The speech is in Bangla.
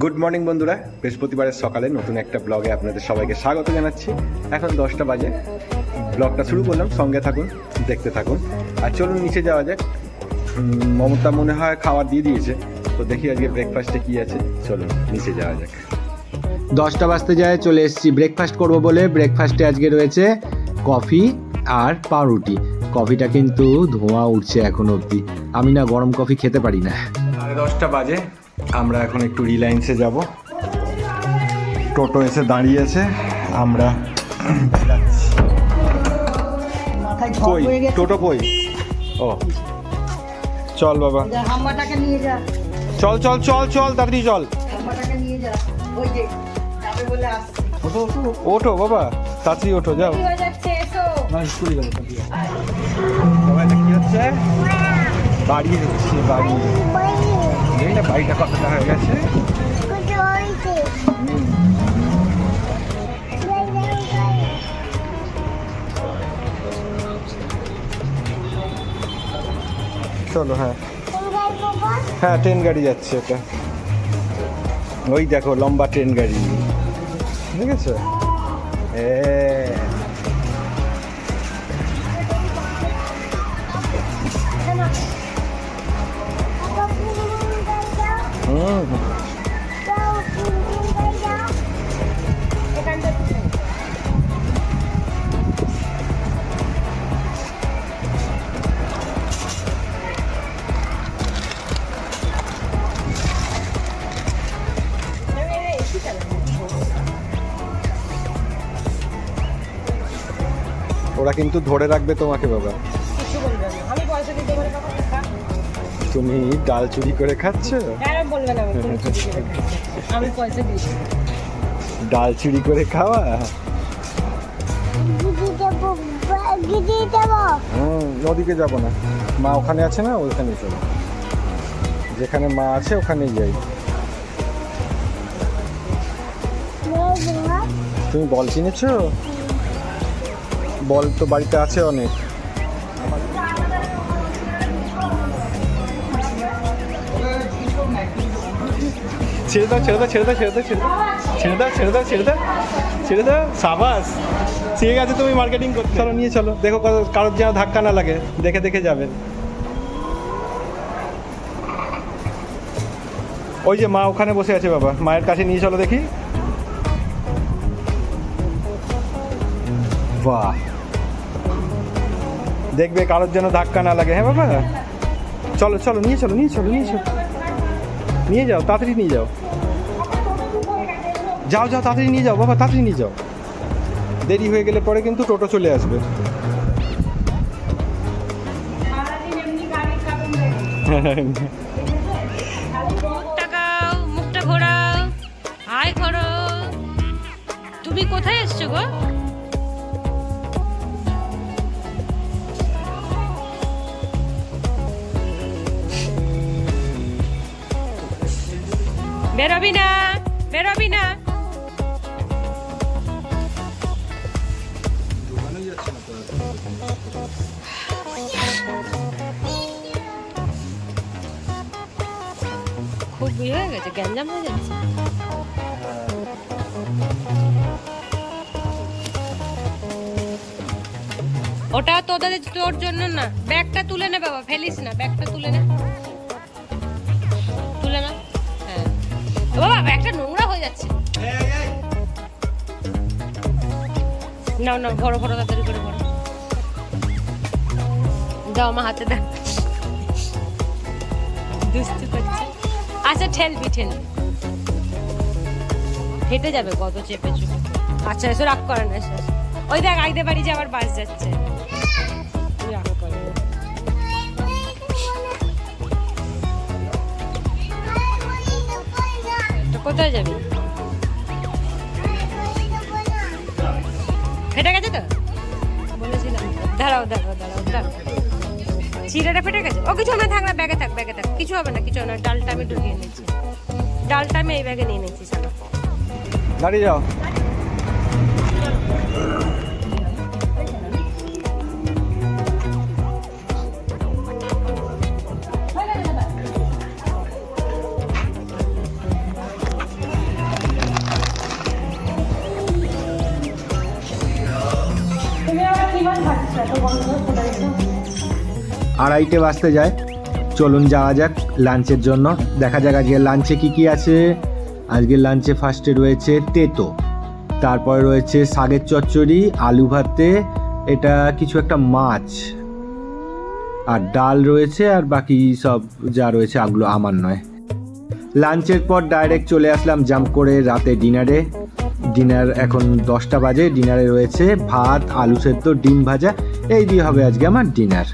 গুড মর্নিং বন্ধুরা। বৃহস্পতিবারের সকালে নতুন একটা ব্লগে আপনাদের সবাইকে স্বাগত জানাচ্ছি। এখন দশটা বাজে। ব্লগটা শুরু করলাম। সঙ্গে থাকুন দেখতে থাকুন। আর চলুন নিচে যাওয়া যাক। মমতা মনে হয় খাবার দিয়ে দিয়েছে। তো দেখি আজকে ব্রেকফাস্টে কি আছে। চলুন নিচে যাওয়া যাক। দশটা বাজতে যায় চলে এসেছি। ব্রেকফাস্ট করব বলে ব্রেকফাস্টে আজকে রয়েছে কফি আর পাউরুটি। কফিটা কিন্তু ধোঁয়া উঠছে এখন অবধি। আমি না গরম কফি খেতে পারি না। সাড়ে দশটা বাজে। আমরা এখন একটু রিলায়েন্সে যাব। টোটো এসে দাঁড়িয়েছে আমরা কই? টোটো কই? ও। চল বাবা। চল চল চল চল তাড়াতাড়ি চল। ওঠো বাবা তাড়াতাড়ি ওঠো যাও। বাবা এটা কি হচ্ছে? বাড়ি হচ্ছে বাড়ি। এই না বাড়িটা কতটা হয়ে গেছে? চলো হ্যাঁ। হ্যাঁ ট্রেন গাড়ি যাচ্ছে এটা। ওই দেখো, লম্বা ট্রেন গাড়ি। ঠিক আছে হুম ওরা কিন্তু ধরে রাখবে তোমাকে বাবা। তুমি ডাল চুরি করে খাচ্ছ? ডাল চুরি করে খাওয়া? হুম নদীকে যাব না। মা ওখানে আছে না? ওখানে চলো। যেখানে মা আছে ওখানে যাই। তুমি বল কিনেছো বল তো বাড়িতে আছে অনেক। ছেড়ে দাও, ছেড়ে ছেড়ে দাও, ছেড়ে ছেড়ে দাও। ছেড়ে দাও, ছেড়ে ছেড়ে সাবাস। ঠিক আছে, তুমি মার্কেটিং করতে। চলো, নিয়ে চলো। দেখো কারোর যেন ধাক্কা না লাগে। দেখে দেখে যাবেন ওই যে মা ওখানে বসে আছে বাবা। মায়ের কাছে নিয়ে চলো দেখি। বাহ। দেখবে কারোর যেন ধাক্কা না লাগে। হ্যাঁ বাবা? চলো চলো, নিয়ে চলো নিয়ে চলো নিয়ে চলো। নিয়ে যাও, তাড়াতাড়ি নিয়ে যাও। যাও যাও, তাড়াতাড়ি নিয়ে যাও, বাবা, তাড়াতাড়ি নিয়ে যাও। দেরি হয়ে গেলে পরে কিন্তু টোটো চলে আসবে। তুমি কোথায় এসছো গো? বেরোবি না বেরোবি না। খুব ইয়ে হয়ে গেছে, গ্যাঞ্জাম হয়ে যাচ্ছে। ওটা তোদের তোর জন্য না। ব্যাগটা তুলে নে বাবা, ফেলিস না, ব্যাগটা তুলে নে। ব্যাগটা নোংরা হয়ে যাচ্ছে। ভরো তাড়াতাড়ি করে হাতে আচ্ছা হেঁটে যাবে কত চেপে চুপে আচ্ছা এসো, রাগ করে না। ওই দেখ, আইতে বাড়ি যে আবার বাস যাচ্ছে। কোথায় যাবি? ফেটে গেছে তো? বলেছিলাম দাঁড়াও দাঁড়াও দাঁড়াও দাঁড়াও। চিড়াটা ফেটে গেছে? ও, কিছু না, থাক না, ব্যাগে থাক ব্যাগে থাক। কিছু হবে না, কিছু হবে না। ডালটা আমি ঢুকিয়ে নিচ্ছি ডালটা আমি এই ব্যাগে নিয়ে নিচ্ছি দাঁড়িয়ে যাও। আড়াইটে বাজতে যায়। চলুন যাওয়া যাক লাঞ্চের জন্য। দেখা যাক আজকে লাঞ্চে কি কি আছে। আজকে লাঞ্চে ফার্স্টে রয়েছে তেতো। তারপরে রয়েছে শাকের চচ্চড়ি, আলু ভাতে, এটা কিছু একটা মাছ। আর ডাল রয়েছে আর বাকি সব যা রয়েছে, আগুলো আমার নয়। লাঞ্চের পর ডাইরেক্ট চলে আসলাম জাম্প করে রাতে ডিনারে ডিনার এখন দশটা বাজে, ডিনারে রয়েছে ভাত, আলু সেদ্ধ, ডিম ভাজা, এই দিয়ে হবে আজকে আমার ডিনার।